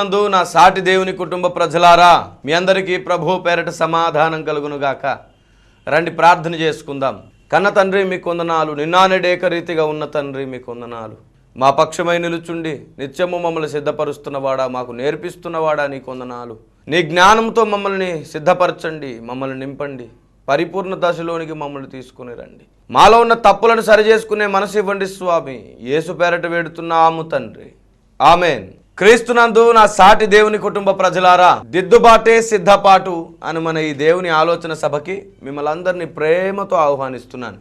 నందు నా సాటి దేవుని కుటుంబ ప్రజలారా మీ అందరికీ ప్రభు పేరట సమాధానం కలుగునుగాక. రండి ప్రార్థన చేసుకుందాం. కన్న తండ్రి మీ కొందనాలు నిన్నానడేక రీతిగా ఉన్న తండ్రి మీ కొందనాలు మా పక్షమై నిలుచుండి నిత్యము మమ్మల్ని సిద్ధపరుస్తున్నవాడా మాకు నేర్పిస్తున్నవాడా నీ కొందనాలు నీ జ్ఞానంతో మమ్మల్ని సిద్ధపరచండి మమ్మల్ని నింపండి. పరిపూర్ణ దశలోనికి మమ్మల్ని తీసుకుని రండి. మాలో ఉన్న తప్పులను సరిచేసుకునే మనసు ఇవ్వండి స్వామి. యేసు పేరట వేడుతున్నాము తండ్రి. ఆమెన్. క్రీస్తునందు నా సాటి దేవుని కుటుంబ ప్రజలారా దిద్దుబాటే సిద్ధపాటు అని మన ఈ దేవుని ఆలోచన సభకి మిమ్మల్ని అందరినీ ప్రేమతో ఆహ్వానిస్తున్నాను.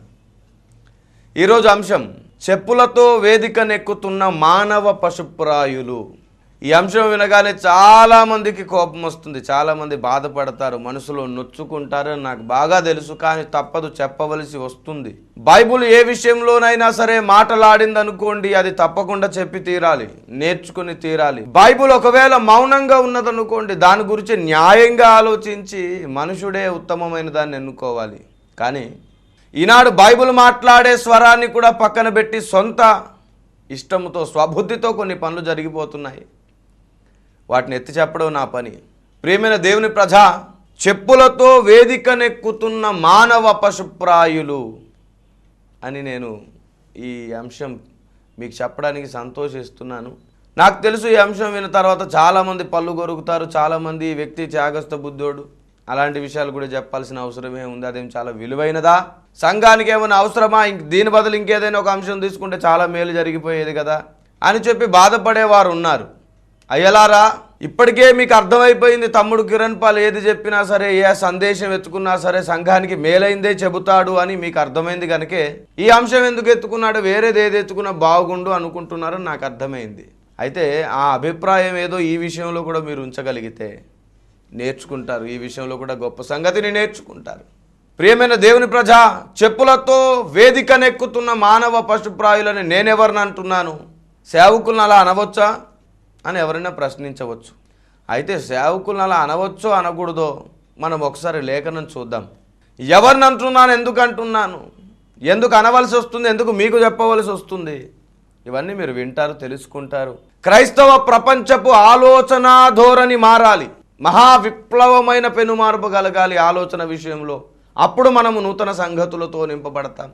ఈరోజు అంశం చెప్పులతో వేదికనెక్కుతున్న మానవ పశుప్రాయులు. ఈ అంశం వినగానే చాలామందికి కోపం వస్తుంది. చాలామంది బాధపడతారు మనసులో నొచ్చుకుంటారు నాకు బాగా తెలుసు కానీ తప్పదు చెప్పవలసి వస్తుంది. బైబుల్ ఏ విషయంలోనైనా సరే మాటలాడింది అనుకోండి అది తప్పకుండా చెప్పి తీరాలి నేర్చుకుని తీరాలి. బైబుల్ ఒకవేళ మౌనంగా ఉన్నదనుకోండి దాని గురించి న్యాయంగా ఆలోచించి మనుషుడే ఉత్తమమైన దాన్ని ఎన్నుకోవాలి. కానీ ఈనాడు బైబిల్ మాట్లాడే స్వరాన్ని కూడా పక్కన పెట్టి సొంత ఇష్టంతో స్వబుద్ధితో కొన్ని పనులు జరిగిపోతున్నాయి. వాటిని ఎత్తి చెప్పడం నా పని. ప్రియమైన దేవుని ప్రజ చెప్పులతో వేదికనెక్కుతున్న మానవ పశుప్రాయులు అని నేను ఈ అంశం మీకు చెప్పడానికి సంతోషిస్తున్నాను. నాకు తెలుసు ఈ అంశం విన్న తర్వాత చాలామంది పళ్ళు కొరుకుతారు చాలామంది వ్యక్తి త్యాగస్థ బుద్ధోడు. అలాంటి విషయాలు కూడా చెప్పాల్సిన అవసరమే ఉంది అదేం చాలా విలువైనదా? సంఘానికి ఏమైనా అవసరమా? ఇంక దీని బదులు ఇంకేదైనా ఒక అంశం తీసుకుంటే చాలా మేలు జరిగిపోయేది కదా అని చెప్పి బాధపడేవారు ఉన్నారు అయ్యలారా ఇప్పటికే మీకు అర్థమైపోయింది తమ్ముడు కిరణ్ పాల్ ఏది చెప్పినా సరే ఏ సందేశం ఎత్తుకున్నా సరే సంఘానికి మేలైందే చెబుతాడు అని మీకు అర్థమైంది కనుకే ఈ అంశం ఎందుకు ఎత్తుకున్నాడు వేరేది ఏది ఎత్తుకున్నా బాగుండు అనుకుంటున్నారని నాకు అర్థమైంది. అయితే ఆ అభిప్రాయం ఏదో ఈ విషయంలో కూడా మీరు ఉంచగలిగితే నేర్చుకుంటారు ఈ విషయంలో కూడా గొప్ప సంగతిని నేర్చుకుంటారు. ప్రియమైన దేవుని ప్రజ చెప్పులతో వేదికనెక్కుతున్న మానవ పశుప్రాయులని నేనెవరిని అంటున్నాను? సేవకులను అలా అనవచ్చా? అని ఎవరైనా ప్రశ్నించవచ్చు. అయితే సేవకులను అలా అనవచ్చో అనకూడదో మనం ఒకసారి లేఖనం చూద్దాం. ఎవరిని అంటున్నాను ఎందుకు అంటున్నాను? ఎందుకు అనవలసి వస్తుంది? ఎందుకు మీకు చెప్పవలసి వస్తుంది? ఇవన్నీ మీరు వింటారు తెలుసుకుంటారు. క్రైస్తవ ప్రపంచపు ఆలోచన ధోరణి మారాలి. మహా విప్లవమైన పెనుమార్పు కలగాలి ఆలోచన విషయంలో. అప్పుడు మనము నూతన సంగతులతో నింపబడతాం.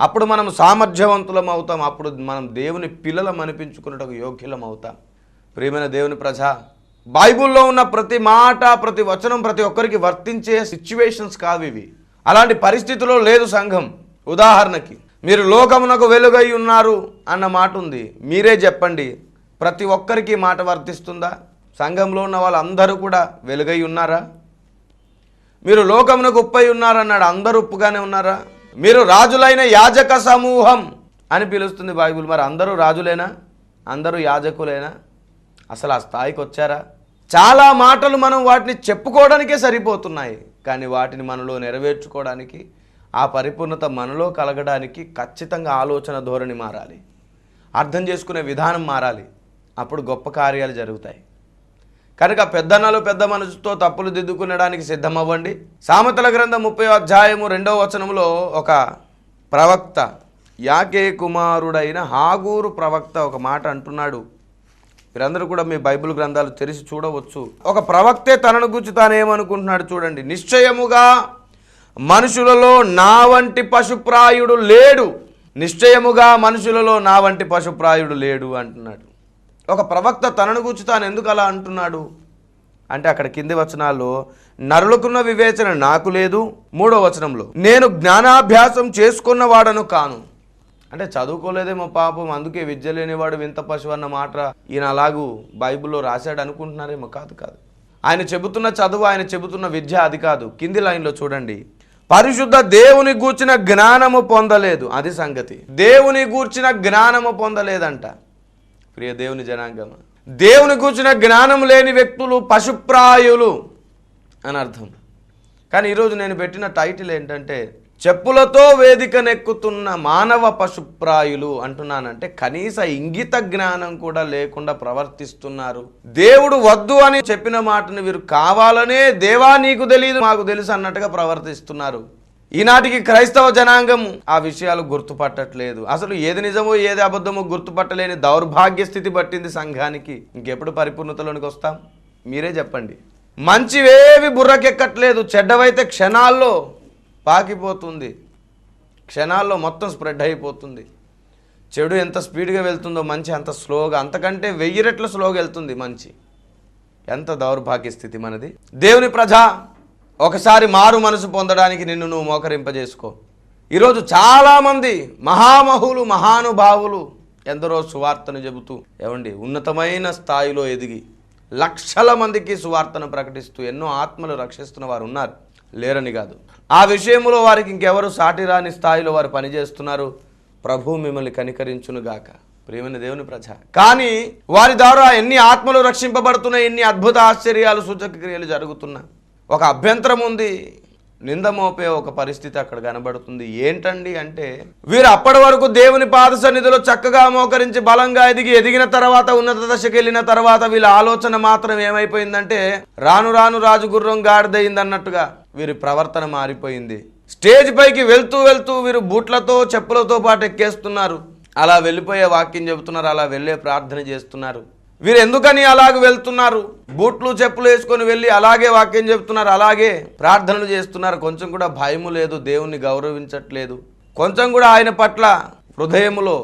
అప్పుడు మనం సామర్థ్యవంతులం అవుతాం. అప్పుడు మనం దేవుని పిల్లలం అనిపించుకున్నట్టు యోగ్యులం అవుతాం. ప్రియమైన దేవుని ప్రజ బైబుల్లో ఉన్న ప్రతి మాట ప్రతి వచనం ప్రతి ఒక్కరికి వర్తించే సిచ్యువేషన్స్ కావు ఇవి. అలాంటి పరిస్థితిలో లేదు సంఘం. ఉదాహరణకి మీరు లోకమునకు వెలుగై ఉన్నారు అన్న మాట ఉంది. మీరే చెప్పండి ప్రతి ఒక్కరికి మాట వర్తిస్తుందా? సంఘంలో ఉన్న వాళ్ళందరూ కూడా వెలుగై ఉన్నారా? మీరు లోకమునకు ఉప్పై ఉన్నారన్నాడు అందరూ ఉప్పుగానే ఉన్నారా? మీరు రాజులైన యాజక సమూహం అని పిలుస్తుంది బైబిల్. మరి అందరూ రాజులేనా? అందరూ యాజకులేనా? అసలు ఆ స్థాయికి వచ్చారా? చాలా మాటలు మనం వాటిని చెప్పుకోవడానికే సరిపోతున్నాయి. కానీ వాటిని మనలో నెరవేర్చుకోవడానికి ఆ పరిపూర్ణత మనలో కలగడానికి ఖచ్చితంగా ఆలోచన ధోరణి మారాలి. అర్థం చేసుకునే విధానం మారాలి. అప్పుడు గొప్ప కార్యాలు జరుగుతాయి. కనుక పెద్దన్నలు పెద్ద మనసుతో తప్పులు దిద్దుకునడానికి సిద్ధమవ్వండి. సామెతల గ్రంథం ముప్పై అధ్యాయము రెండవ వచనంలో ఒక ప్రవక్త యాకే కుమారుడైన హాగూరు ప్రవక్త ఒక మాట అంటున్నాడు. మీరందరూ కూడా మీ బైబిల్ గ్రంథాలు తెరిచి చూడవచ్చు. ఒక ప్రవక్తే తనను గురించి తానేమనుకుంటున్నాడు చూడండి. నిశ్చయముగా మనుషులలో నా వంటి పశుప్రాయుడు లేడు. నిశ్చయముగా మనుషులలో నా వంటి పశుప్రాయుడు లేడు అంటున్నాడు. ఒక ప్రవక్త తనను గురించి తాను ఎందుకు అలా అంటున్నాడు? అంటే అక్కడ కింది వచనాల్లో నరులకున్న వివేచన నాకు లేదు. మూడో వచనంలో నేను జ్ఞానాభ్యాసం చేసుకున్న వాడను కాను. అంటే చదువుకోలేదేమో పాపం అందుకే విద్య లేనివాడు వింత పశువు అన్న మాట ఈయన అలాగూ బైబిల్లో రాశాడు అనుకుంటున్నారేమో కాదు కాదు. ఆయన చెబుతున్న చదువు ఆయన చెబుతున్న విద్య అది కాదు. కింది లైన్లో చూడండి. పరిశుద్ధ దేవుని గూర్చిన జ్ఞానము పొందలేదు. అది సంగతి. దేవుని గూర్చిన జ్ఞానము పొందలేదంట. ప్రియ దేవుని జనాంగమ దేవుని కూర్చిన జ్ఞానం లేని వ్యక్తులు పశుప్రాయులు అని అర్థం. కానీ ఈరోజు నేను పెట్టిన టైటిల్ ఏంటంటే చెప్పులతో వేదికనెక్కుతున్న మానవ పశుప్రాయులు అంటున్నానంటే కనీస ఇంగిత జ్ఞానం కూడా లేకుండా ప్రవర్తిస్తున్నారు. దేవుడు వద్దు అని చెప్పిన మాటను వీరు కావాలనే దేవా నీకు తెలియదు మాకు తెలుసు అన్నట్టుగా ప్రవర్తిస్తున్నారు. ఈనాటికి క్రైస్తవ జనాంగం ఆ విషయాలు గుర్తుపట్టట్లేదు. అసలు ఏది నిజమో ఏది అబద్ధమో గుర్తుపట్టలేని దౌర్భాగ్య స్థితి పట్టింది సంఘానికి. ఇంకెప్పుడు పరిపూర్ణతలోనికి వస్తాం? మీరే చెప్పండి. మంచివేవి బుర్రకెక్కట్లేదు చెడ్డవైతే క్షణాల్లో పాకిపోతుంది. క్షణాల్లో మొత్తం స్ప్రెడ్ అయిపోతుంది. చెడు ఎంత స్పీడ్గా వెళ్తుందో మంచి అంత స్లోగా అంతకంటే వెయ్యి రెట్ల స్లోగా వెళ్తుంది మంచి. ఎంత దౌర్భాగ్య స్థితి మనది. దేవుని ప్రజ ఒకసారి మారు మనసు పొందడానికి నిన్ను నువ్వు మోకరింపజేసుకో. ఈరోజు చాలామంది మహామహులు మహానుభావులు ఎందరో సువార్తను చెబుతూ ఏమండి ఉన్నతమైన స్థాయిలో ఎదిగి లక్షల మందికి సువార్తను ప్రకటిస్తూ ఎన్నో ఆత్మలు రక్షిస్తున్న వారు ఉన్నారు. లేరని కాదు. ఆ విషయంలో వారికి ఇంకెవరు సాటి రాని స్థాయిలో వారు పనిచేస్తున్నారు? ప్రభు మిమ్మల్ని కనికరించునుగాక ప్రియమైన దేవుని ప్రజ కానీ వారి ద్వారా ఎన్ని ఆత్మలు రక్షింపబడుతున్నాయి ఎన్ని అద్భుత ఆశ్చర్యాలు సూచక క్రియలు జరుగుతున్నా. ఒక అభ్యంతరం ఉంది. నింద మోపే ఒక పరిస్థితి అక్కడ కనబడుతుంది. ఏంటండి అంటే వీరు అప్పటి వరకు దేవుని పాద సన్నిధిలో చక్కగా మోకరించి బలంగా ఎదిగి ఎదిగిన తర్వాత ఉన్నత దశకి వెళ్ళిన తర్వాత వీళ్ళ ఆలోచన మాత్రం ఏమైపోయిందంటే రాను రాను రాజు గుర్రం గాడిదయింది అన్నట్టుగా వీరి ప్రవర్తన మారిపోయింది. స్టేజ్ పైకి వెళ్తూ వెళ్తూ వీరు బూట్లతో చెప్పులతో పాటు ఎక్కేస్తున్నారు. అలా వెళ్ళిపోయే వాక్యం చెబుతున్నారు అలా వెళ్ళే ప్రార్థన చేస్తున్నారు. వీరు ఎందుకని అలాగ వెళ్తున్నారు? బూట్లు చెప్పులు వేసుకొని వెళ్ళి అలాగే వాక్యం చెప్తున్నారు అలాగే ప్రార్థనలు చేస్తున్నారు. కొంచెం కూడా భయము లేదు దేవుణ్ణి గౌరవించట్లేదు. కొంచెం కూడా ఆయన పట్ల హృదయములో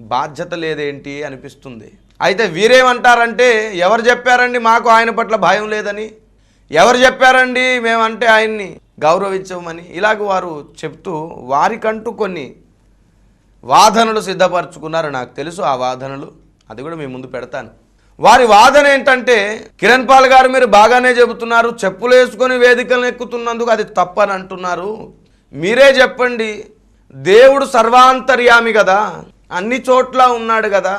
బాధ్యత లేదేంటి అనిపిస్తుంది. అయితే వీరేమంటారంటే ఎవరు చెప్పారండి మాకు ఆయన పట్ల భయం లేదని? ఎవరు చెప్పారండి మేమంటే ఆయన్ని గౌరవించమని? ఇలాగ వారు చెప్తూ వారికంటూ కొన్ని వాదనలు సిద్ధపరచుకున్నారు. నాకు తెలుసు ఆ వాదనలు. అది కూడా మీ ముందు పెడతాను. వారి వాదన ఏంటంటే కిరణ్ పాల్ గారు మీరు బాగానే చెబుతున్నారు చెప్పులు వేసుకొని వేదికలను ఎక్కుతున్నందుకు అది తప్పని అంటున్నారు. మీరే చెప్పండి దేవుడు సర్వాంతర్యామి కదా అన్ని చోట్ల ఉన్నాడు కదా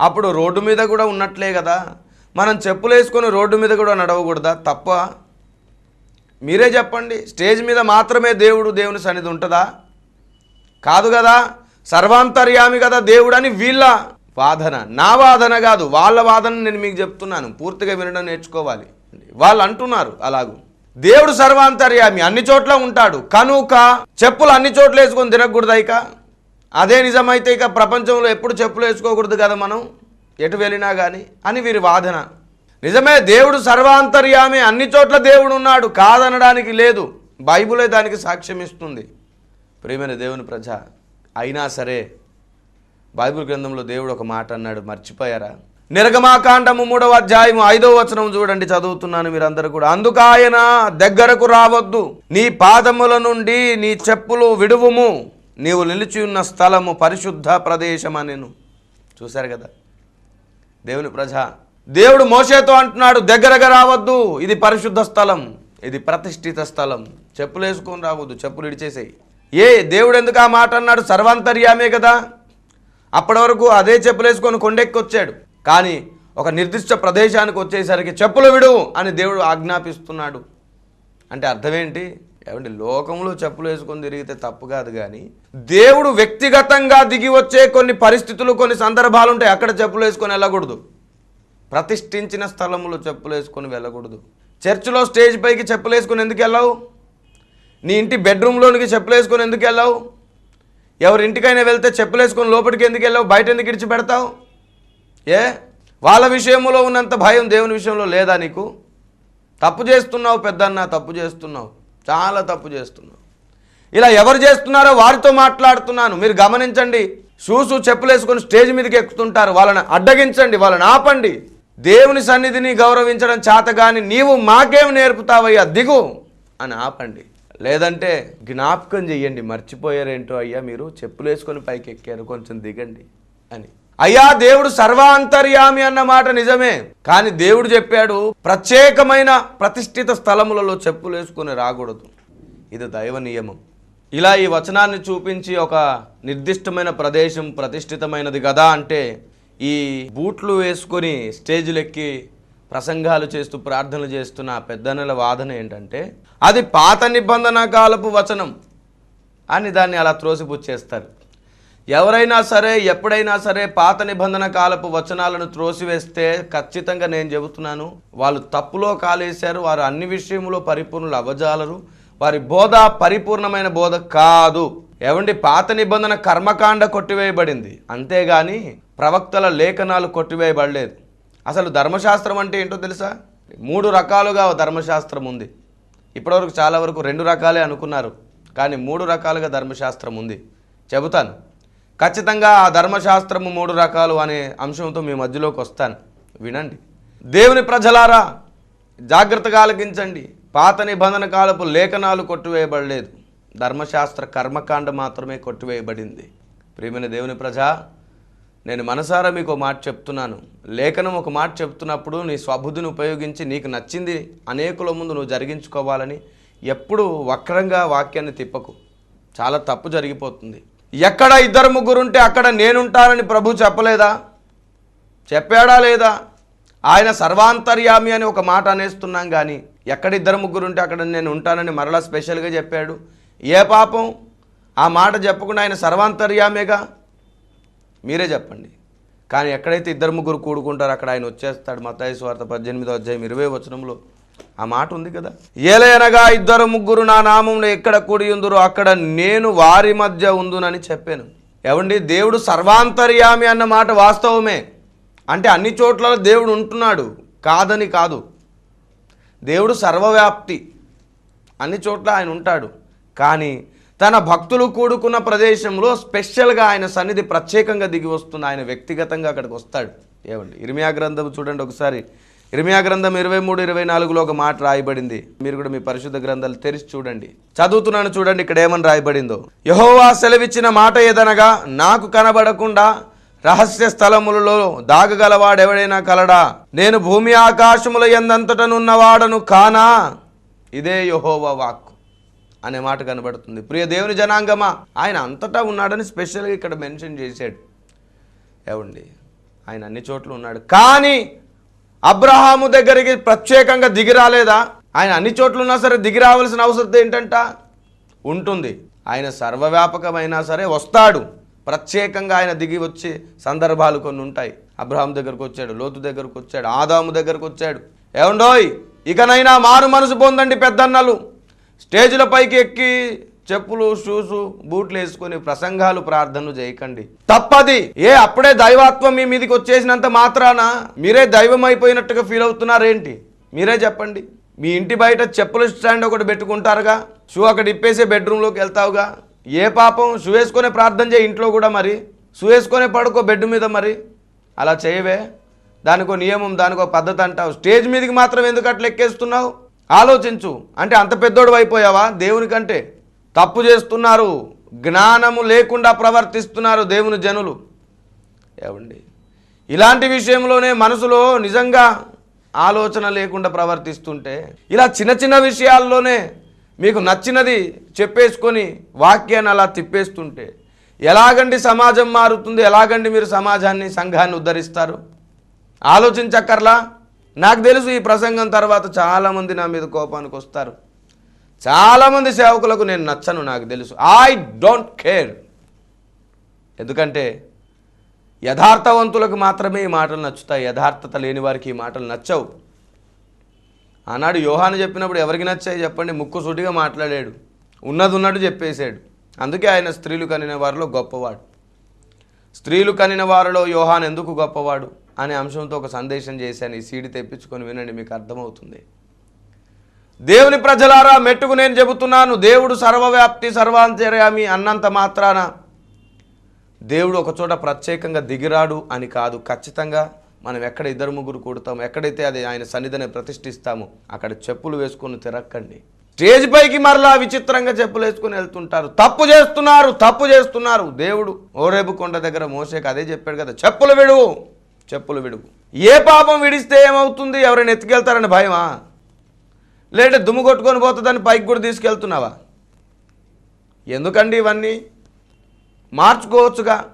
అప్పుడు రోడ్డు మీద కూడా ఉన్నట్లే కదా మనం చెప్పులు వేసుకొని రోడ్డు మీద కూడా నడవకూడదా తప్ప? మీరే చెప్పండి స్టేజ్ మీద మాత్రమే దేవుడు దేవుని సన్నిధి ఉంటుందా? కాదు కదా సర్వాంతర్యామి కదా దేవుడు అని వీళ్ళ వాదన. నా వాదన కాదు వాళ్ళ వాదన నేను మీకు చెప్తున్నాను. పూర్తిగా వినడం నేర్చుకోవాలి. వాళ్ళు అంటున్నారు అలాగూ. దేవుడు సర్వాంతర్యామి అన్ని చోట్ల ఉంటాడు. కనుక చెప్పులు అన్ని చోట్ల వేసుకొని తిరగకూడదు ఇక? అదే నిజమైతే ఇక ప్రపంచంలో ఎప్పుడు చెప్పులు వేసుకోకూడదు కదా మనం? ఎటు వెళ్ళినా కానీ అని వీరి వాదన. నిజమే దేవుడు సర్వాంతర్యామి అన్ని చోట్ల దేవుడు ఉన్నాడు. కాదనడానికి లేదు. బైబులే దానికి సాక్ష్యం ఇస్తుంది ప్రియమైన దేవుని ప్రజ అయినా సరే బైబిల్ గ్రంథంలో దేవుడు ఒక మాట అన్నాడు మర్చిపోయారా? నిర్గమాకాండము మూడవ అధ్యాయము ఐదవ వచనం చూడండి చదువుతున్నాను మీరందరూ కూడా. అందుకు ఆయన దగ్గరకు రావద్దు నీ పాదముల నుండి నీ చెప్పులు విడువుము నీవు నిలిచి ఉన్న స్థలము పరిశుద్ధ ప్రదేశం అనేను. చూశారు కదా? దేవుని ప్రజ దేవుడు మోసేతో అంటున్నాడు దగ్గరగా రావద్దు ఇది పరిశుద్ధ స్థలం ఇది ప్రతిష్ఠిత స్థలం. చెప్పులు వేసుకొని రావద్దు చెప్పులు ఇడిచేసేయి. ఏ దేవుడు ఎందుకు ఆ మాట అన్నాడు? సర్వాంతర్యామే కదా? అప్పటి వరకు అదే చెప్పులు వేసుకొని కొండెక్కి వచ్చాడు కానీ ఒక నిర్దిష్ట ప్రదేశానికి వచ్చేసరికి చెప్పులు విడు అని దేవుడు ఆజ్ఞాపిస్తున్నాడు. అంటే అర్థమేంటి? ఏమంటే లోకంలో చెప్పులు వేసుకొని తిరిగితే తప్పు కాదు కానీ దేవుడు వ్యక్తిగతంగా దిగి వచ్చే కొన్ని పరిస్థితులు కొన్ని సందర్భాలు ఉంటాయి అక్కడ చెప్పులు వేసుకొని వెళ్ళకూడదు. ప్రతిష్ఠించిన స్థలంలో చెప్పులు వేసుకొని వెళ్ళకూడదు. చర్చిలో స్టేజ్ పైకి చెప్పులు వేసుకొని ఎందుకు వెళ్ళావు? నీ ఇంటి బెడ్రూమ్లోనికి చెప్పులు వేసుకొని ఎందుకు వెళ్ళావు? ఎవరింటికైనా వెళ్తే చెప్పులేసుకొని లోపలికి ఎందుకు వెళ్ళావు? బయట ఎందుకు ఇడిచి పెడతావు ఏ? వాళ్ళ విషయంలో ఉన్నంత భయం దేవుని విషయంలో లేదా నీకు? తప్పు చేస్తున్నావు పెద్దన్న తప్పు చేస్తున్నావు. చాలా తప్పు చేస్తున్నావు. ఇలా ఎవరు చేస్తున్నారో వారితో మాట్లాడుతున్నాను. మీరు గమనించండి. షూసు చెప్పులేసుకొని స్టేజ్ మీదకి ఎక్కుతుంటారు. వాళ్ళని అడ్డగించండి. వాళ్ళని ఆపండి. దేవుని సన్నిధిని గౌరవించడం చేతగాని నీవు మాకేం నేర్పుతావయ్యా? దిగు అని ఆపండి. లేదంటే జ్ఞాపకం చెయ్యండి మర్చిపోయారేంటో అయ్యా మీరు చెప్పులు వేసుకొని పైకి ఎక్కారు కొంచెం దిగండి అని. అయ్యా దేవుడు సర్వాంతర్యామి అన్న మాట నిజమే కానీ దేవుడు చెప్పాడు ప్రత్యేకమైన ప్రతిష్ఠిత స్థలములలో చెప్పులు వేసుకొని రాకూడదు. ఇది దైవ నియమం. ఇలా ఈ వచనాన్ని చూపించి ఒక నిర్దిష్టమైన ప్రదేశం ప్రతిష్ఠితమైనది కదా అంటే ఈ బూట్లు వేసుకొని స్టేజ్లు ఎక్కి ప్రసంగాలు చేస్తూ ప్రార్థనలు చేస్తున్న పెద్దనల వాదన ఏంటంటే అది పాత నిబంధన కాలపు వచనం అని దాన్ని అలా త్రోసిపుచ్చేస్తారు. ఎవరైనా సరే ఎప్పుడైనా సరే పాత నిబంధన కాలపు వచనాలను త్రోసివేస్తే ఖచ్చితంగా నేను చెబుతున్నాను వాళ్ళు తప్పులో కాలేశారు వారు అన్ని విషయంలో పరిపూర్ణులు అవ్వజాలరు వారి బోధ పరిపూర్ణమైన బోధ కాదు. ఏమండి పాత నిబంధన కర్మకాండ కొట్టివేయబడింది. అంతేగాని ప్రవక్తల లేఖనాలు కొట్టివేయబడలేదు. అసలు ధర్మశాస్త్రం అంటే ఏంటో తెలుసా? మూడు రకాలుగా ధర్మశాస్త్రం ఉంది. ఇప్పటివరకు చాలా వరకు రెండు రకాలే అనుకున్నారు. కానీ మూడు రకాలుగా ధర్మశాస్త్రం ఉంది. చెబుతాను. ఖచ్చితంగా ఆ ధర్మశాస్త్రము మూడు రకాలు అనే అంశంతో మీ మధ్యలోకి వస్తాను. వినండి. దేవుని ప్రజలారా జాగ్రత్తగా ఆలకించండి. పాత నిబంధన కాలపు లేఖనాలు కొట్టువేయబడలేదు. ధర్మశాస్త్ర కర్మకాండ మాత్రమే కొట్టివేయబడింది. ప్రియమైన దేవుని ప్రజ నేను మనసారా మీకు ఒక మాట చెప్తున్నాను. లేఖనం ఒక మాట చెప్తున్నప్పుడు నీ స్వబుద్ధిని ఉపయోగించి నీకు నచ్చింది అనేకుల ముందు నువ్వు జరిగించుకోవాలని ఎప్పుడు వక్రంగా వాక్యాన్ని తిప్పకు. చాలా తప్పు జరిగిపోతుంది. ఎక్కడ ఇద్దరు ముగ్గురు ఉంటే అక్కడ నేనుంటానని ప్రభు చెప్పలేదా? చెప్పాడా లేదా? ఆయన సర్వాంతర్యామి అని ఒక మాట అనేస్తున్నాం కానీ ఎక్కడ ఇద్దరు ముగ్గురు ఉంటే అక్కడ నేను ఉంటానని మరలా స్పెషల్గా చెప్పాడు. ఏ పాపం? ఆ మాట చెప్పకుండా ఆయన సర్వాంతర్యామేగా మీరే చెప్పండి. కానీ ఎక్కడైతే ఇద్దరు ముగ్గురు కూడుకుంటారో అక్కడ ఆయన వచ్చేస్తాడు. మతాయి స్వార్థ పద్దెనిమిదో అధ్యాయం ఇరవై వచనంలో ఆ మాట ఉంది కదా? ఏలయనగా ఇద్దరు ముగ్గురు నా నామంలో ఎక్కడ కూడి ఉందరో అక్కడ నేను వారి మధ్య ఉందునని చెప్పాను. ఏమండి? దేవుడు సర్వాంతర్యామి అన్న మాట వాస్తవమే. అంటే అన్ని చోట్ల దేవుడు ఉంటున్నాడు. కాదని కాదు. దేవుడు సర్వవ్యాప్తి. అన్ని చోట్ల ఆయన ఉంటాడు. కానీ తన భక్తులు కూడుకున్న ప్రదేశంలో స్పెషల్గా ఆయన సన్నిధి ప్రత్యేకంగా దిగి వస్తుంది ఆయన వ్యక్తిగతంగా అక్కడికి వస్తాడు. ఏమండి? ఇర్మియా గ్రంథం చూడండి ఒకసారి. ఇర్మియా గ్రంథం ఇరవై మూడు ఇరవై నాలుగులో ఒక మాట రాయబడింది. మీరు కూడా మీ పరిశుద్ధ గ్రంథాలు తెరిచి చూడండి. చదువుతున్నాను చూడండి ఇక్కడ ఏమని రాయబడిందో. యహోవా సెలవిచ్చిన మాట ఏదనగా నాకు కనబడకుండా రహస్య స్థలములలో దాగగలవాడెవడైనా కలడా? నేను భూమి ఆకాశముల ఎందంతటనున్నవాడను కానా? ఇదే యహోవా వాక్కు. అనే మాట కనబడుతుంది. ప్రియ దేవుని జనాంగమా ఆయన అంతటా ఉన్నాడని స్పెషల్గా ఇక్కడ మెన్షన్ చేశాడు. ఏమండి ఆయన అన్ని చోట్ల ఉన్నాడు. కానీ అబ్రహాము దగ్గరికి ప్రత్యేకంగా దిగి రాలేదా? ఆయన అన్ని చోట్ల ఉన్నా సరే దిగి రావాల్సిన అవసరం ఏంటంట? ఉంటుంది. ఆయన సర్వవ్యాపకమైనా సరే వస్తాడు. ప్రత్యేకంగా ఆయన దిగి వచ్చే సందర్భాలు కొన్ని ఉంటాయి. అబ్రహాం దగ్గరకు వచ్చాడు లోతు దగ్గరకు వచ్చాడు ఆదాము దగ్గరకు వచ్చాడు. ఏమండోయ్ ఇకనైనా మారు మనసు పొందండి పెద్దన్నలు. స్టేజ్ల పైకి ఎక్కి చెప్పులు షూస్ బూట్లు వేసుకొని ప్రసంగాలు ప్రార్థనలు చేయకండి. తప్పది. ఏ అప్పుడే దైవాత్వం మీ మీదకి వచ్చేసినంత మాత్రాన మీరే దైవం అయిపోయినట్టుగా ఫీల్ అవుతున్నారేంటి? మీరే చెప్పండి. మీ ఇంటి బయట చెప్పుల స్టాండ్ ఒకటి పెట్టుకుంటారుగా. షూ అక్కడ ఇప్పేసే బెడ్రూమ్లోకి వెళ్తావుగా. ఏ పాపం షూ వేసుకొని ప్రార్థన చేయి ఇంట్లో కూడా మరి. షూ వేసుకొని పడుకో బెడ్ మీద మరి. అలా చేయవే. దానికో నియమం దానికో పద్ధతి అంటావు. స్టేజ్ మీదకి మాత్రం ఎందుకు అట్లా ఎక్కేస్తున్నావు? ఆలోచించు. అంటే అంత పెద్దోడు అయిపోయావా? దేవుని కంటే తప్పు చేస్తున్నారు. జ్ఞానము లేకుండా ప్రవర్తిస్తున్నారు దేవుని జనులు. ఏమండి? ఇలాంటి విషయంలోనే మనసులో నిజంగా ఆలోచన లేకుండా ప్రవర్తిస్తుంటే ఇలా చిన్న చిన్న విషయాల్లోనే మీకు నచ్చినది చెప్పేసుకొని వాక్యాన్ని అలా తిప్పేస్తుంటే ఎలాగండి సమాజం మారుతుంది? ఎలాగండి మీరు సమాజాన్ని సంఘాన్ని ఉద్ధరిస్తారు? ఆలోచించక్కర్లా? నాకు తెలుసు ఈ ప్రసంగం తర్వాత చాలామంది నా మీద కోపానికి వస్తారు. చాలామంది సేవకులకు నేను నచ్చను నాకు తెలుసు. ఐ డోంట్ కేర్ ఎందుకంటే యథార్థవంతులకు మాత్రమే ఈ మాటలు నచ్చుతాయి. యథార్థత లేని వారికి ఈ మాటలు నచ్చవు. ఆనాడు యోహాను చెప్పినప్పుడు ఎవరికి నచ్చాయి చెప్పండి? ముక్కు సూటిగా మాట్లాడాడు. ఉన్నది ఉన్నట్టు చెప్పేశాడు. అందుకే ఆయన స్త్రీలు కనిన వారిలో గొప్పవాడు. స్త్రీలు కనిన వారిలో యోహాన్ ఎందుకు గొప్పవాడు? అనే అంశంతో ఒక సందేశం చేశాను. ఈ సీడి తెప్పించుకొని వినండి మీకు అర్థమవుతుంది. దేవుని ప్రజలారా మెట్టుకు నేను చెబుతున్నాను దేవుడు సర్వవ్యాప్తి సర్వాంతర్యామి అన్నంత మాత్రాన దేవుడు ఒకచోట ప్రత్యేకంగా దిగిరాడు అని కాదు. ఖచ్చితంగా మనం ఎక్కడ ఇద్దరు ముగ్గురు కూడతాం ఎక్కడైతే అది ఆయన సన్నిధిని ప్రతిష్ఠిస్తామో అక్కడ చెప్పులు వేసుకొని తిరక్కండి. స్టేజ్ పైకి మరలా విచిత్రంగా చెప్పులు వేసుకొని వెళ్తుంటారు. తప్పు చేస్తున్నారు తప్పు చేస్తున్నారు. దేవుడు ఓరేపు కొండ దగ్గర మోసేకి అదే చెప్పాడు కదా చెప్పులు విడువు. చెప్పులు విడుగు. ఏ పాపం విడిస్తే ఏమవుతుంది? ఎవరైనా ఎత్తుకెళ్తారని భయమా? లేదంటే దుమ్ము కొట్టుకొని పోతుందని పైకి కూడా తీసుకెళ్తున్నావా? ఎందుకండి ఇవన్నీ? మార్చుకోవచ్చుగా?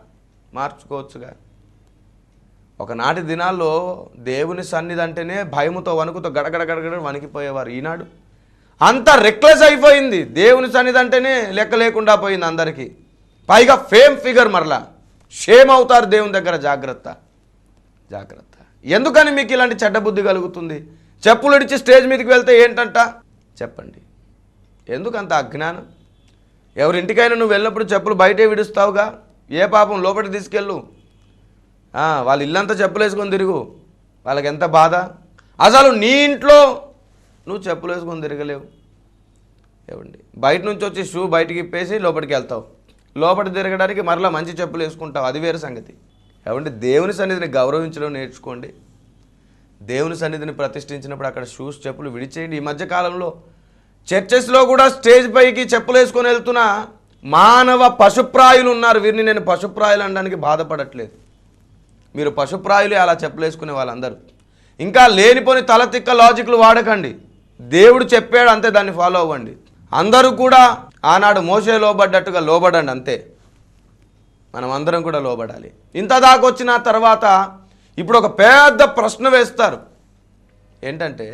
మార్చుకోవచ్చుగా. ఒకనాటి దినాల్లో దేవుని సన్నిధి అంటేనే భయముతో వణుకుతో గడగడ గడగడ వణికిపోయేవారు. ఈనాడు అంత రెక్లెస్ అయిపోయింది. దేవుని సన్నిధి అంటేనే లెక్క లేకుండా పోయింది అందరికీ. పైగా ఫేమ్ ఫిగర్ మరలా. షేమ్ అవుతారు దేవుని దగ్గర జాగ్రత్త. జాగ్రత్త. ఎందుకని మీకు ఇలాంటి చెడ్డబుద్ధి కలుగుతుంది? చెప్పులు ఇడిచి స్టేజ్ మీదకి వెళ్తే ఏంటంట? చెప్పండి. ఎందుకంత అజ్ఞానం? ఎవరింటికైనా నువ్వు వెళ్ళినప్పుడు చెప్పులు బయటే విడుస్తావుగా? ఏ పాపం లోపలికి తీసుకెళ్ళు? వాళ్ళ ఇల్లంతా చెప్పులు వేసుకొని తిరుగు. వాళ్ళకి ఎంత బాధ? అసలు నీ ఇంట్లో నువ్వు చెప్పులు వేసుకొని తిరగలేవు. ఏమండి బయట నుంచి వచ్చి షూ బయటికి ఇప్పేసి లోపలికి వెళ్తావు. లోపల తిరగడానికి మరలా మంచి చెప్పులు వేసుకుంటావు. అది వేరే సంగతి. కాబట్టి దేవుని సన్నిధిని గౌరవించడం నేర్చుకోండి. దేవుని సన్నిధిని ప్రతిష్ఠించినప్పుడు అక్కడ షూస్ చెప్పులు విడిచేయండి. ఈ మధ్యకాలంలో చర్చెస్లో కూడా స్టేజ్ పైకి చెప్పులు వేసుకొని వెళ్తున్న మానవ పశుప్రాయులు ఉన్నారు. వీరిని నేను పశుప్రాయులు అనడానికి బాధపడట్లేదు. మీరు పశుప్రాయులే అలా చెప్పులు వేసుకునే వాళ్ళందరూ. ఇంకా లేనిపోని తలతిక్క లాజిక్లు వాడకండి. దేవుడు చెప్పాడు అంతే దాన్ని ఫాలో అవ్వండి. అందరూ కూడా ఆనాడు మోసే లోబడ్డట్టుగా లోబడండి అంతే. మనం అందరం కూడా లోబడాలి. ఇంత దాకా వచ్చిన తర్వాత ఇప్పుడు ఒక పెద్ద ప్రశ్న వేస్తారు. ఏంటంటే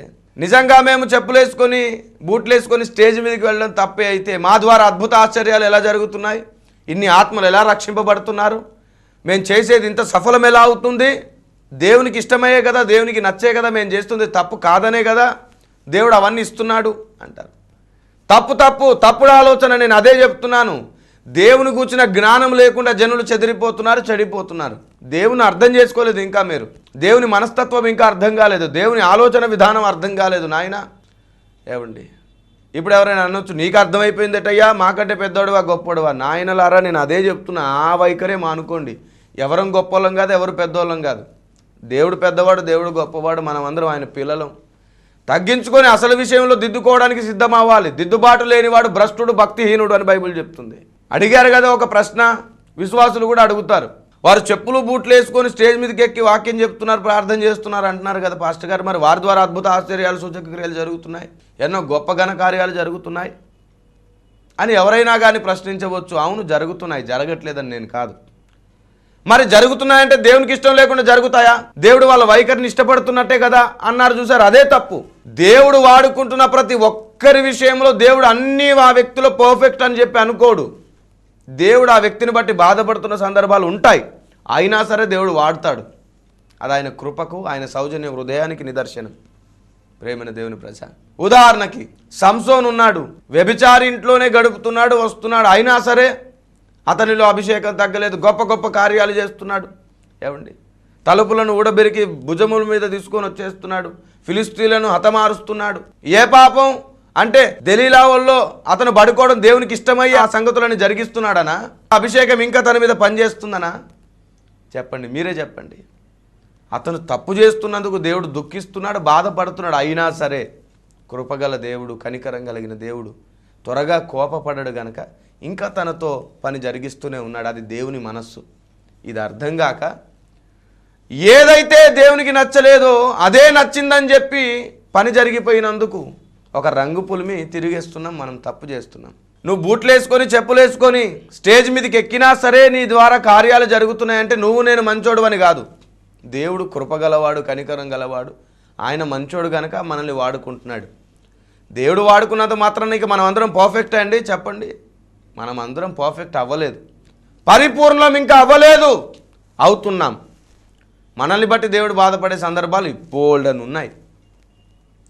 నిజంగా మేము చెప్పులు వేసుకొని బూట్లు వేసుకొని స్టేజ్ మీదకి వెళ్ళడం తప్పే అయితే మా ద్వారా అద్భుత ఆశ్చర్యాలు ఎలా జరుగుతున్నాయి? ఇన్ని ఆత్మలు ఎలా రక్షింపబడుతున్నారు? మేము చేసేది ఇంత సఫలం ఎలా అవుతుంది? దేవునికి ఇష్టమయ్యే కదా దేవునికి నచ్చే కదా మేము చేస్తుంది తప్పు కాదనే కదా దేవుడు అవన్నీ ఇస్తున్నాడు అంటారు. తప్పు తప్పు తప్పుడు ఆలోచన నేను అదే చెప్తున్నాను. దేవుని కూర్చిన జ్ఞానం లేకుండా జనులు చెదిరిపోతున్నారు చెడిపోతున్నారు. దేవుని అర్థం చేసుకోలేదు ఇంకా మీరు. దేవుని మనస్తత్వం ఇంకా అర్థం కాలేదు. దేవుని ఆలోచన విధానం అర్థం కాలేదు. నాయన ఏమండి ఇప్పుడు ఎవరైనా అనొచ్చు నీకు అర్థమైపోయిందటయ్యా మాకంటే పెద్దోడువా గొప్పోడువా? నాయనలారా నేను అదే చెప్తున్నా ఆ వైఖరే మానుకోండి. ఎవరం గొప్పోళ్ళం కాదు ఎవరు పెద్దోళ్ళం కాదు. దేవుడు పెద్దవాడు దేవుడు గొప్పవాడు మనమందరం ఆయన పిల్లలం. తగ్గించుకొని అసలు విషయంలో దిద్దుకోవడానికి సిద్ధమవ్వాలి దిద్దుబాటు లేనివాడు భ్రష్టుడు భక్తిహీనుడు అని బైబిల్ చెప్తుంది. అడిగారు కదా ఒక ప్రశ్న. విశ్వాసులు కూడా అడుగుతారు. వారు చెప్పులు బూట్లు వేసుకొని స్టేజ్ మీదకి ఎక్కి వాక్యం చెప్తున్నారు ప్రార్థన చేస్తున్నారు అంటున్నారు కదా పాస్టర్ గారు. మరి వారి ద్వారా అద్భుత ఆశ్చర్యాలు సూచక క్రియలు జరుగుతున్నాయి. ఎన్నో గొప్ప ఘన కార్యాలు జరుగుతున్నాయి అని ఎవరైనా కానీ ప్రశ్నించవచ్చు. అవును జరుగుతున్నాయి. జరగట్లేదని నేను కాదు. మరి జరుగుతున్నాయంటే దేవునికి ఇష్టం లేకుండా జరుగుతాయా? దేవుడు వాళ్ళ వైఖరిని ఇష్టపడుతున్నట్టే కదా అన్నారు చూసారు. అదే తప్పు. దేవుడు వాడుకుంటున్న ప్రతి ఒక్కరి విషయంలో దేవుడు అన్ని ఆ వ్యక్తిలో పర్ఫెక్ట్ అని చెప్పి అనుకోడు. దేవుడు ఆ వ్యక్తిని బట్టి బాధపడుతున్న సందర్భాలు ఉంటాయి. అయినా సరే దేవుడు వాడతాడు. అది ఆయన కృపకు ఆయన సౌజన్య హృదయానికి నిదర్శనం. ప్రేమైన దేవుని ప్రజ. ఉదాహరణకి సంసోన్ ఉన్నాడు. వ్యభిచారి ఇంట్లోనే గడుపుతున్నాడు వస్తున్నాడు. అయినా సరే అతనిలో అభిషేకం తగ్గలేదు. గొప్ప గొప్ప కార్యాలు చేస్తున్నాడు. ఏమండి? తలుపులను ఊడబెరికి భుజముల మీద తీసుకొని వచ్చేస్తున్నాడు. ఫిలిస్తీన్లను హతమారుస్తున్నాడు. ఏ పాపం? అంటే దలీలావల్లో అతను పడుకోవడం దేవునికి ఇష్టమయ్యి ఆ సంగతులను జరిగిస్తున్నాడనా? అభిషేకం ఇంకా తన మీద పనిచేస్తుందనా? చెప్పండి మీరే చెప్పండి. అతను తప్పు చేస్తున్నందుకు దేవుడు దుఃఖిస్తున్నాడు బాధపడుతున్నాడు. అయినా సరే కృపగల దేవుడు కనికరం కలిగిన దేవుడు త్వరగా కోపపడడు గనక ఇంకా తనతో పని జరిగిస్తూనే ఉన్నాడు. అది దేవుని మనస్సు. ఇది అర్థం కాక ఏదైతే దేవునికి నచ్చలేదో అదే నచ్చిందని చెప్పి పని జరిగిపోయినందుకు ఒక రంగు పులిమి తిరిగేస్తున్నాం మనం తప్పు చేస్తున్నాం. నువ్వు బూట్లు వేసుకొని చెప్పులు వేసుకొని స్టేజ్ మీదకి ఎక్కినా సరే నీ ద్వారా కార్యాలు జరుగుతున్నాయంటే నువ్వు నేను మంచోడు అని కాదు. దేవుడు కృపగలవాడు కనికరం గలవాడు. ఆయన మంచోడు కనుక మనల్ని వాడుకుంటున్నాడు. దేవుడు వాడుకున్నంత మాత్రం నీకు మనం అందరం పర్ఫెక్ట్ అండి చెప్పండి. మనం అందరం పర్ఫెక్ట్ అవ్వలేదు. పరిపూర్ణం ఇంకా అవ్వలేదు. అవుతున్నాం. మనల్ని బట్టి దేవుడు బాధపడే సందర్భాలు బోల్డన్ ఉన్నాయి.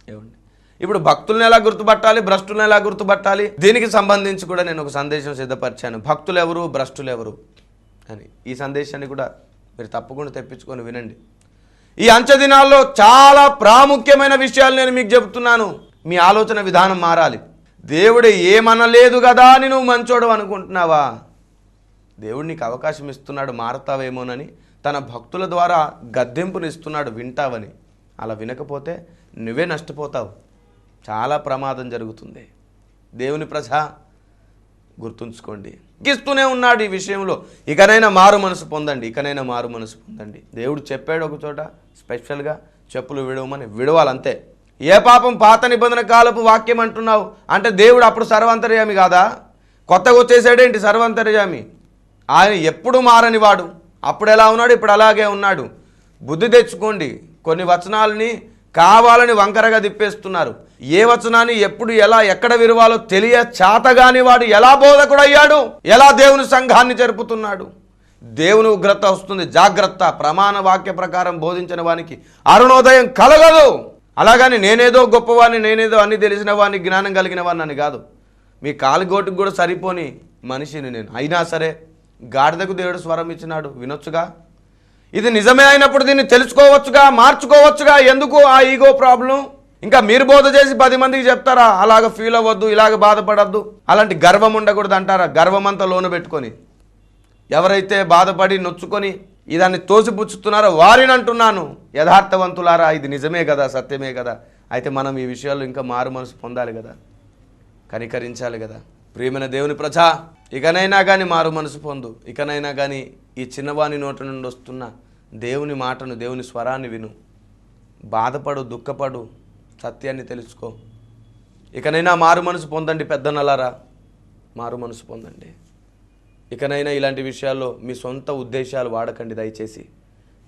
ఏమండి? ఇప్పుడు భక్తులను ఎలా గుర్తుపట్టాలి? భ్రష్టులను ఎలా గుర్తుపట్టాలి? దీనికి సంబంధించి కూడా నేను ఒక సందేశం సిద్ధపరిచాను. భక్తులు ఎవరు భ్రష్టులు ఎవరు అని. ఈ సందేశాన్ని కూడా మీరు తప్పకుండా తెప్పించుకొని వినండి. ఈ అంచదినాల్లో చాలా ప్రాముఖ్యమైన విషయాలు నేను మీకు చెబుతున్నాను. మీ ఆలోచన విధానం మారాలి. దేవుడు ఏమనలేదు కదా అని నువ్వు మంచోడు అనుకుంటున్నావా? దేవుడు నీకు అవకాశం ఇస్తున్నాడు మారతావేమోనని. తన భక్తుల ద్వారా గద్దెంపునిస్తున్నాడు వింటావని. అలా వినకపోతే నువ్వే నష్టపోతావు. చాలా ప్రమాదం జరుగుతుంది. దేవుని ప్రజ గుర్తుంచుకోండి. ఇస్తూనే ఉన్నాడు ఈ విషయంలో. ఇకనైనా మారు మనసు పొందండి ఇకనైనా మారు మనసు పొందండి. దేవుడు చెప్పాడు ఒక చోట స్పెషల్గా చెప్పులు విడవమని విడవాలంతే. ఏ పాపం పాత నిబంధన కాలపు వాక్యం అంటున్నావు? అంటే దేవుడు అప్పుడు సర్వంతర్యామి కాదా? కొత్తగా వచ్చేసాడేంటి సర్వాంతర్యామి? ఆయన ఎప్పుడు మారని వాడు. అప్పుడు ఎలా ఉన్నాడు? ఇప్పుడు అలాగే ఉన్నాడు. బుద్ధి తెచ్చుకోండి. కొన్ని వచనాలని కావాలని వంకరగా తిప్పేస్తున్నారు. ఏ వచనాన్ని ఎప్పుడు ఎలా ఎక్కడ విరవాలో తెలియ చాతగాని వాడు ఎలా బోధకుడయ్యాడు? ఎలా దేవుని సంఘాన్ని జరుపుతున్నాడు? దేవుని ఉగ్రత వస్తుంది. జాగ్రత్త ప్రమాణ వాక్య ప్రకారం బోధించిన వానికి అరుణోదయం కలగదు. అలాగని నేనేదో గొప్పవాడిని నేనేదో అన్ని తెలిసిన వాడిని జ్ఞానం కలిగిన వాడిని అని కాదు. మీ కాలుగోటుకు కూడా సరిపోని మనిషిని నేను. అయినా సరే గాడిదకు దేవుడు స్వరం ఇచ్చినాడు. వినొచ్చుగా? ఇది నిజమే అయినప్పుడు దీన్ని తెలుసుకోవచ్చుగా మార్చుకోవచ్చుగా. ఎందుకు ఆ ఈగో ప్రాబ్లం? ఇంకా మీరు బోధ చేసి పది మందికి చెప్తారా? అలాగ ఫీల్ అవ్వద్దు ఇలాగ బాధపడద్దు. అలాంటి గర్వం ఉండకూడదు అంటారా? గర్వం అంతా లోను పెట్టుకొని. ఎవరైతే బాధపడి నొచ్చుకొని ఇదాన్ని తోసిపుచ్చుతున్నారో వారిని అంటున్నాను. యథార్థవంతులారా ఇది నిజమే కదా సత్యమే కదా? అయితే మనం ఈ విషయాల్లో ఇంకా మారు మనసు పొందాలి కదా? కనికరించాలి కదా? ప్రియమైన దేవుని ప్రజ ఇకనైనా కానీ మారు మనసు పొందు. ఇకనైనా కానీ ఈ చిన్నవాని నోటి నుండి వస్తున్న దేవుని మాటను దేవుని స్వరాన్ని విను. బాధపడు దుఃఖపడు సత్యాన్ని తెలుసుకో. ఇకనైనా మారు మనసు పొందండి పెద్దనలారా. మారు మనసు పొందండి. ఇకనైనా ఇలాంటి విషయాల్లో మీ సొంత ఉద్దేశాలు వాడకండి దయచేసి.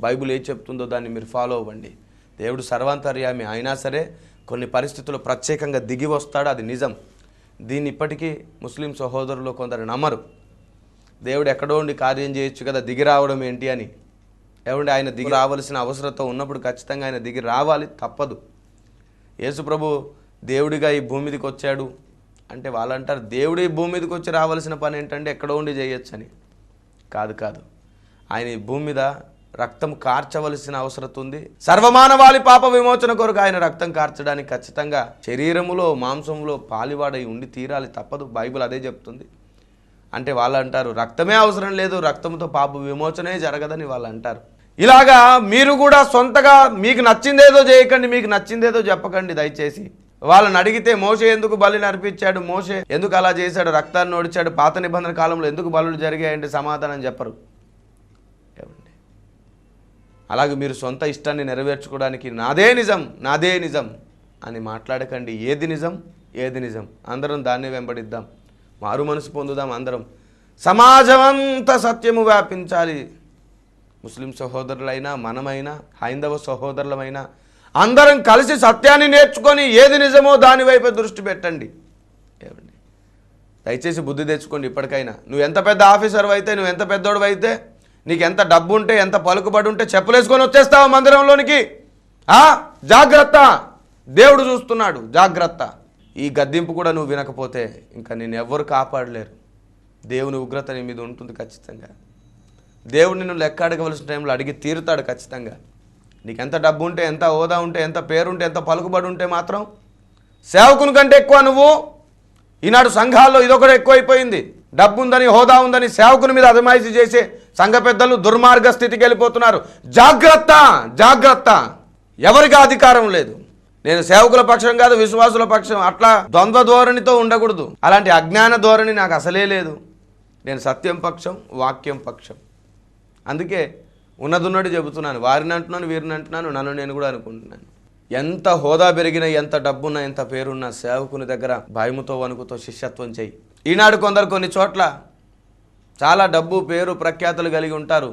బైబిల్ ఏం చెప్తుందో దాన్ని మీరు ఫాలో అవ్వండి. దేవుడు సర్వాంతర్యామి. అయినా సరే కొన్ని పరిస్థితులు ప్రత్యేకంగా దిగి వస్తాడు అది నిజం. దీన్ని ఇప్పటికీ ముస్లిం సహోదరులు కొందరు నమ్మరు. దేవుడు ఎక్కడో ఉండి కార్యం చేయొచ్చు కదా దిగి రావడం ఏంటి అని. ఏమంటే ఆయన దిగి రావాల్సిన అవసరత ఉన్నప్పుడు ఖచ్చితంగా ఆయన దిగి రావాలి తప్పదు. యేసుప్రభు దేవుడిగా ఈ భూమి మీదకి వచ్చాడు అంటే వాళ్ళు అంటారు దేవుడు ఈ భూమి మీదకి వచ్చి రావాల్సిన పని ఏంటంటే ఎక్కడో ఉండి చేయొచ్చని. కాదు కాదు. ఆయన ఈ భూమి మీద రక్తం కార్చవలసిన అవసరం ఉంది. సర్వమానవాళి పాప విమోచన కొరకు ఆయన రక్తం కార్చడానికి ఖచ్చితంగా శరీరములో మాంసంలో పాలివాడై ఉండి తీరాలి తప్పదు. బైబిల్ అదే చెప్తుంది. అంటే వాళ్ళు అంటారు రక్తమే అవసరం లేదు రక్తంతో పాప విమోచనే జరగదని వాళ్ళు అంటారు ఇలాగా మీరు కూడా సొంతగా మీకు నచ్చిందేదో చేయకండి మీకు నచ్చిందేదో చెప్పకండి దయచేసి. వాళ్ళని అడిగితే మోసే ఎందుకు బలి నడిపించాడు మోసే ఎందుకు అలా చేశాడు రక్తాన్ని ఓడిచాడు పాత నిబంధన కాలంలో ఎందుకు బలులు జరిగాయంటే సమాధానం చెప్పరు. అలాగే మీరు సొంత ఇష్టాన్ని నెరవేర్చుకోవడానికి నాదే నిజం నాదే నిజం అని మాట్లాడకండి. ఏది నిజం ఏది నిజం? అందరం దాన్ని వెంబడిద్దాం. మారు మనసు పొందుదాం అందరం. సమాజం అంతా సత్యము వ్యాపించాలి. ముస్లిం సహోదరులైనా మనమైనా హైందవ సహోదరులమైనా అందరం కలిసి సత్యాన్ని నేర్చుకొని ఏది నిజమో దానివైపు దృష్టి పెట్టండి. ఏమండి? దయచేసి బుద్ధి తెచ్చుకోండి ఇప్పటికైనా. నువ్వు ఎంత పెద్ద ఆఫీసర్ అయితే నువ్వు ఎంత పెద్దోడు అయితే నీకు ఎంత డబ్బు ఉంటే ఎంత పలుకుబడి ఉంటే చెప్పులేసుకొని వచ్చేస్తావు మందిరంలోనికి? ఆ? జాగ్రత్త! దేవుడు చూస్తున్నాడు. జాగ్రత్త! ఈ గద్దింపు కూడా నువ్వు వినకపోతే ఇంకా నేను ఎవ్వరు కాపాడలేరు. దేవుని ఉగ్రత నీ మీద ఉంటుంది ఖచ్చితంగా. దేవుడు నిన్ను లెక్క అడగవలసిన టైంలో అడిగి తీరుతాడు ఖచ్చితంగా. నీకు ఎంత డబ్బు ఉంటే ఎంత హోదా ఉంటే ఎంత పేరుంటే ఎంత పలుకుబడి ఉంటే మాత్రం సేవకుని కంటే ఎక్కువ నువ్వు ఈనాడు సంఘాల్లో ఇదొకటి ఎక్కువైపోయింది. డబ్బు ఉందని హోదా ఉందని సేవకుని మీద అజమాయిషీ చేసే సంఘ పెద్దలు దుర్మార్గ స్థితికి వెళ్ళిపోతున్నారు. జాగ్రత్త జాగ్రత్త. ఎవరికి అధికారం లేదు. నేను సేవకుల పక్షం కాదు విశ్వాసుల పక్షం. అట్లా ద్వంద్వ ధోరణితో ఉండకూడదు. అలాంటి అజ్ఞాన ధోరణి నాకు అసలే లేదు. నేను సత్యం పక్షం వాక్యం పక్షం. అందుకే ఉన్నదున్నట్టు చెబుతున్నాను వారిని అంటున్నాను వీరిని అంటున్నాను నన్ను నేను కూడా అనుకుంటున్నాను. ఎంత హోదా పెరిగినా ఎంత డబ్బున్నా ఎంత పేరున్నా సేవకుని దగ్గర భయముతో వణుకుతో శిష్యత్వం చేయి. ఈనాడు కొందరు కొన్ని చోట్ల చాలా డబ్బు పేరు ప్రఖ్యాతులు కలిగి ఉంటారు.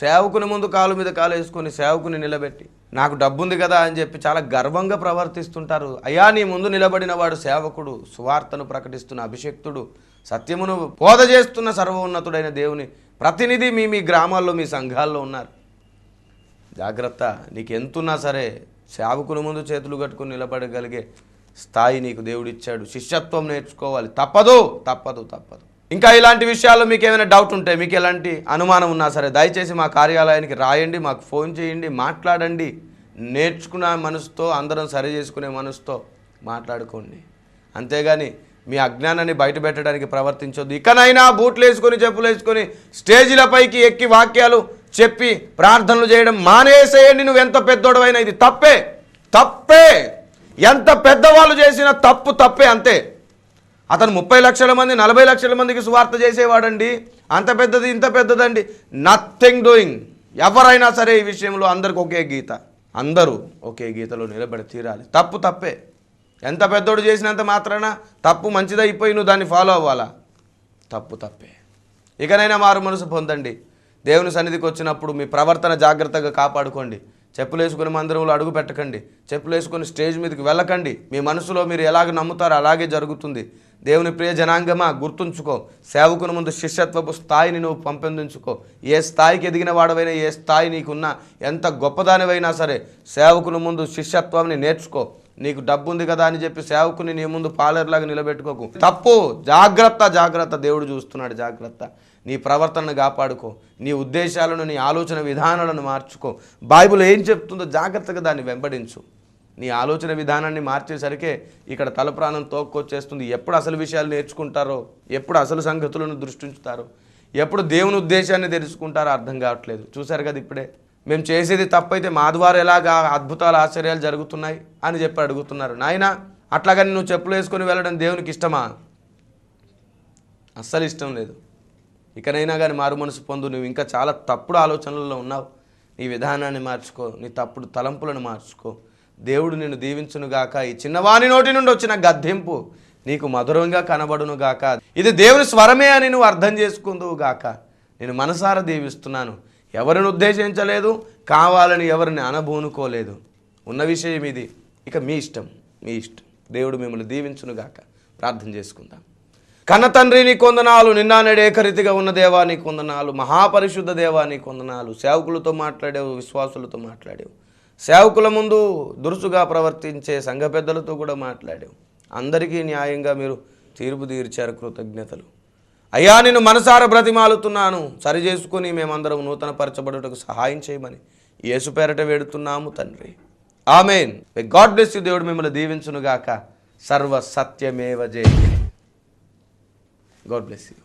సేవకుని ముందు కాలు మీద కాలు వేసుకొని సేవకుని నిలబెట్టి నాకు డబ్బు ఉంది కదా అని చెప్పి చాలా గర్వంగా ప్రవర్తిస్తుంటారు. అయ్యా నీ ముందు నిలబడిన వాడు సేవకుడు సువార్తను ప్రకటిస్తున్న అభిషక్తుడు సత్యమును బోధ చేస్తున్న సర్వోన్నతుడైన దేవుని ప్రతినిధి మీ మీ గ్రామాల్లో మీ సంఘాల్లో ఉన్నారు. జాగ్రత్త నీకు ఎంతున్నా సరే సేవకుల ముందు చేతులు కట్టుకుని నిలబడగలిగే స్థాయి నీకు దేవుడిచ్చాడు. శిష్యత్వం నేర్చుకోవాలి. తప్పదు తప్పదు తప్పదు. ఇంకా ఇలాంటి విషయాల్లో మీకు ఏమైనా డౌట్ ఉంటే మీకు ఎలాంటి అనుమానం ఉన్నా సరే దయచేసి మా కార్యాలయానికి రాయండి మాకు ఫోన్ చేయండి మాట్లాడండి. నేర్చుకున్న మనసుతో అందరం సరి చేసుకునే మనసుతో మాట్లాడుకోండి. అంతేగాని మీ అజ్ఞానాన్ని బయట పెట్టడానికి ప్రవర్తించొద్దు. ఇకనైనా బూట్లు వేసుకొని చెప్పులు వేసుకొని స్టేజీలపైకి ఎక్కి వాక్యాలు చెప్పి ప్రార్థనలు చేయడం మానేసేయండి. నువ్వు ఎంత పెద్దోడవైనా ఇది తప్పే తప్పే. ఎంత పెద్దవాళ్ళు చేసిన తప్పు తప్పే అంతే. అతను ముప్పై లక్షల మంది నలభై లక్షల మందికి సువార్త చేసేవాడండి. అంత పెద్దది ఇంత పెద్దదండి. నథింగ్ డూయింగ్ ఎవరైనా సరే ఈ విషయంలో అందరికి ఒకే గీత. అందరూ ఒకే గీతలో నిలబడి తీరాలి. తప్పు తప్పే. ఎంత పెద్దోడు చేసినంత మాత్రాన? తప్పు మంచిదైపోయి నువ్వు దాన్ని ఫాలో అవ్వాలా? తప్పు తప్పే. ఇకనైనా మారు మనసు పొందండి. దేవుని సన్నిధికి వచ్చినప్పుడు మీ ప్రవర్తన జాగ్రత్తగా కాపాడుకోండి. చెప్పులు వేసుకుని మందిరంలో అడుగు పెట్టకండి. చెప్పులు వేసుకుని స్టేజ్ మీదకి వెళ్ళకండి. మీ మనసులో మీరు ఎలాగ నమ్ముతారో అలాగే జరుగుతుంది. దేవుని ప్రియ జనాంగమా గుర్తుంచుకో. సేవకుని ముందు శిష్యత్వపు స్థాయిని నువ్వు పంపొందించుకో. ఏ స్థాయికి ఎదిగిన వాడవైనా ఏ స్థాయి నీకున్నా ఎంత గొప్పదానివైనా సరే సేవకుని ముందు శిష్యత్వాన్ని నేర్చుకో. నీకు డబ్బు ఉంది కదా అని చెప్పి సేవకుని నీ ముందు పాలేరులాగా నిలబెట్టుకోకు. తప్పు. జాగ్రత్త జాగ్రత్త. దేవుడు చూస్తున్నాడు జాగ్రత్త. నీ ప్రవర్తనను కాపాడుకో. నీ ఉద్దేశాలను నీ ఆలోచన విధానాలను మార్చుకో. బైబుల్ ఏం చెప్తుందో జాగ్రత్తగా దాన్ని వెంబడించు. నీ ఆలోచన విధానాన్ని మార్చేసరికే ఇక్కడ తల ప్రాణం తోక్కొచ్చేస్తుంది. ఎప్పుడు అసలు విషయాలు నేర్చుకుంటారో ఎప్పుడు అసలు సంగతులను దృష్టించుతారో ఎప్పుడు దేవుని ఉద్దేశాన్ని తెలుసుకుంటారో అర్థం కావట్లేదు. చూశారు కదా ఇప్పుడే? మేము చేసేది తప్పైతే మా ద్వారా ఎలాగా అద్భుతాలు ఆశ్చర్యాలు జరుగుతున్నాయి అని చెప్పి అడుగుతున్నారు. నాయన అట్లాగని నువ్వు చెప్పులు వేసుకొని వెళ్ళడం దేవునికి ఇష్టమా? అస్సలు ఇష్టం లేదు. ఇకనైనా కానీ మారు మనసు పొందు నువ్వు ఇంకా చాలా తప్పుడు ఆలోచనలలో ఉన్నావు. నీ విధానాన్ని మార్చుకో నీ తప్పుడు తలంపులను మార్చుకో. దేవుడు నిన్ను దీవించునుగాక ఈ చిన్నవాని నోటి నుండి వచ్చిన గద్దెంపు నీకు మధురంగా కనబడును గాక. ఇది దేవుని స్వరమే అని నువ్వు అర్థం చేసుకుందువుగాక నేను మనసారా దీవిస్తున్నాను. ఎవరిని ఉద్దేశించలేదు కావాలని ఎవరిని అనబూనుకోలేదు. ఉన్న విషయం ఇది. ఇక మీ ఇష్టం మీ ఇష్టం. దేవుడు మిమ్మల్ని దీవించునుగాక. ప్రార్థన చేసుకుందాం. కన్న తండ్రి నీ కొందనాలు నిన్న ఏకరీతిగా ఉన్న దేవా నీ కొందనాలు మహాపరిశుద్ధ దేవా నీ కొందనాలు సేవకులతో మాట్లాడేవు విశ్వాసులతో మాట్లాడేవు. సేవకుల ముందు దురుసుగా ప్రవర్తించే సంఘ పెద్దలతో కూడా మాట్లాడేవు. అందరికీ న్యాయంగా మీరు తీర్పు తీర్చారు కృతజ్ఞతలు. అయ్యా నేను మనసార బ్రతిమాలుతున్నాను. సరిచేసుకుని మేమందరం నూతన పరచబడుటకు సహాయం చేయమని యేసు పేరట వేడుతున్నాము తండ్రి. ఆమెన్. గాడ్ బ్లెస్ యు దేవుడు మిమ్మల్ని దీవించునుగాక సర్వ సత్యమేవ జయ. God bless you